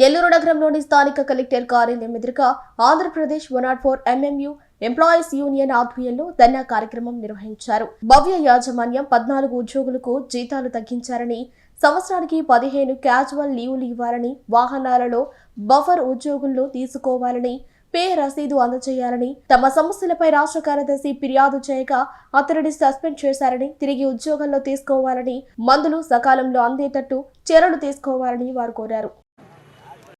నెల్లూరు నగరంలోని స్థానిక కలెక్టర్ కార్యాలయం ఎదురుగా Andhra Pradesh one naught four MMU employees union ఆధ్వర్యంలో ధర్నా కార్యక్రమం నిర్వహించారు. భవ్య యాజమాన్యం పద్నాలుగు ఉద్యోగులకు జీతాలు తగ్గించారని సంవత్సరానికి పదిహేను క్యాజువల్ లీవులు ఇవ్వాలని వాహనాలలో బఫర్ ఉద్యోగులను తీసుకోవాలని పే రసీదు అందజేయాలని తమ సమస్యలపై రాష్ట్ర కార్యదర్శి ఫిర్యాదు చేయగా అతడిని సస్పెండ్ చేశారని తిరిగి ఉద్యోగంలో తీసుకోవాలని మందులు సకాలంలో అందేటట్టు చర్యలు తీసుకోవాలని వారు కోరారు.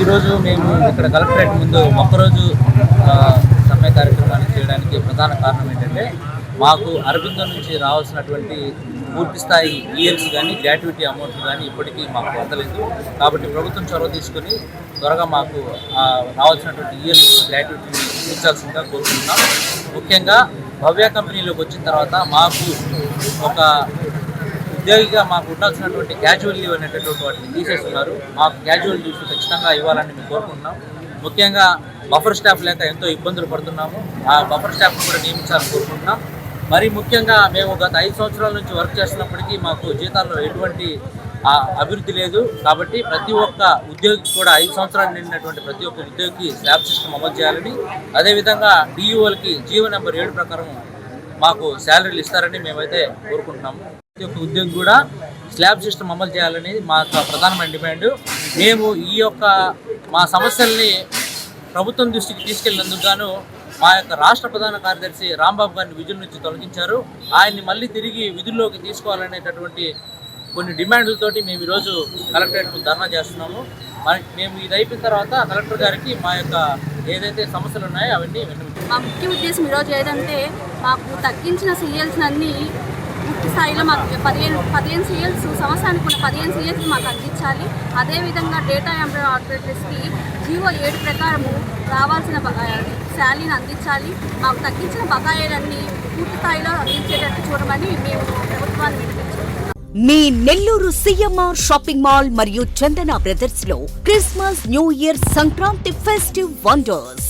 ఈరోజు మేము ఇక్కడ కలెక్టరేట్ ముందు ఒక్కరోజు సమ్మె కార్యక్రమాన్ని చేయడానికి ప్రధాన కారణం ఏంటంటే మాకు అరబిందో నుంచి రావాల్సినటువంటి పూర్తి స్థాయి ఈఎల్స్ కానీ గ్రాట్యుటీ అమౌంట్ కానీ ఇప్పటికీ మాకు అందలేదు. కాబట్టి ప్రభుత్వం చొరవ తీసుకొని త్వరగా మాకు రావాల్సినటువంటి ఈఎల్స్ గ్రాట్యుటీని ఇచ్చాల్సిందిగా కోరుకుంటున్నాం. ముఖ్యంగా భవ్య కంపెనీలోకి వచ్చిన తర్వాత మాకు ఒక ఉద్యోగిగా మాకు ఉండాల్సినటువంటి క్యాజువల్ లీవ్ అనేటటువంటి వాటిని తీసేస్తున్నారు. మాకు క్యాజువల్ లీవ్స్ ఖచ్చితంగా ఇవ్వాలని మేము కోరుకుంటున్నాం. ముఖ్యంగా బఫర్ స్టాఫ్ లేక ఎంతో ఇబ్బందులు పడుతున్నాము. ఆ బఫర్ స్టాఫ్ కూడా నియమించాలని కోరుకుంటున్నాం. మరి ముఖ్యంగా మేము గత ఐదు సంవత్సరాల నుంచి వర్క్ చేస్తున్నప్పటికీ మాకు జీతాల్లో ఎటువంటి అభివృద్ధి లేదు. కాబట్టి ప్రతి ఒక్క ఉద్యోగికి కూడా ఐదు సంవత్సరాలు నిండినటువంటి ప్రతి ఒక్క ఉద్యోగికి స్లాబ్ సిస్టమ్ అమలు చేయాలని అదేవిధంగా డిఈఓలకి జీవో నెంబర్ ఏడు ప్రకారం మాకు శాలరీలు ఇస్తారని మేమైతే కోరుకుంటున్నాము. యొక్క ఉద్యోగి కూడా స్లాబ్ సిస్టమ్ అమలు చేయాలని మా యొక్క ప్రధానమైన డిమాండ్. మేము ఈ యొక్క మా సమస్యల్ని ప్రభుత్వం దృష్టికి తీసుకెళ్ళినందుకు గాను మా యొక్క రాష్ట్ర ప్రధాన కార్యదర్శి రాంబాబు గారిని విధుల నుంచి తొలగించారు. ఆయన్ని మళ్ళీ తిరిగి విధుల్లోకి తీసుకోవాలనేటటువంటి కొన్ని డిమాండ్లతోటి మేము ఈరోజు కలెక్టరేట్ ధర్నా చేస్తున్నాము. మరి మేము ఇది అయిపోయిన తర్వాత కలెక్టర్ గారికి మా యొక్క ఏదైతే సమస్యలు ఉన్నాయో అవన్నీ మా ముఖ్య ఉద్దేశం ఈరోజు ఏదంటే మాకు తగ్గించిన సీఎల్స్ అన్ని పూర్తి స్థాయిలో మాకు పదిహేను పదిహేను సీఎల్స్ సంవత్సరానికి ఉన్న పదిహేను సీఎల్స్ మాకు అందించాలి. అదేవిధంగా డేటా ఎంప్లాయ్ ఆపరేటర్స్కి జీవో ఏడు ప్రకారము రావాల్సిన శాలీని అందించాలి. మాకు తగ్గించిన బకాయిలన్నీ పూర్తి స్థాయిలో అందించేటట్టు చూడమని మేము ప్రభుత్వాన్ని వినిపించాము మీ నెల్లూరు సిఎంఆర్ షాపింగ్ మాల్ మరియు Chandana బ్రదర్స్లో Christmas new year Sankranti festive wonders.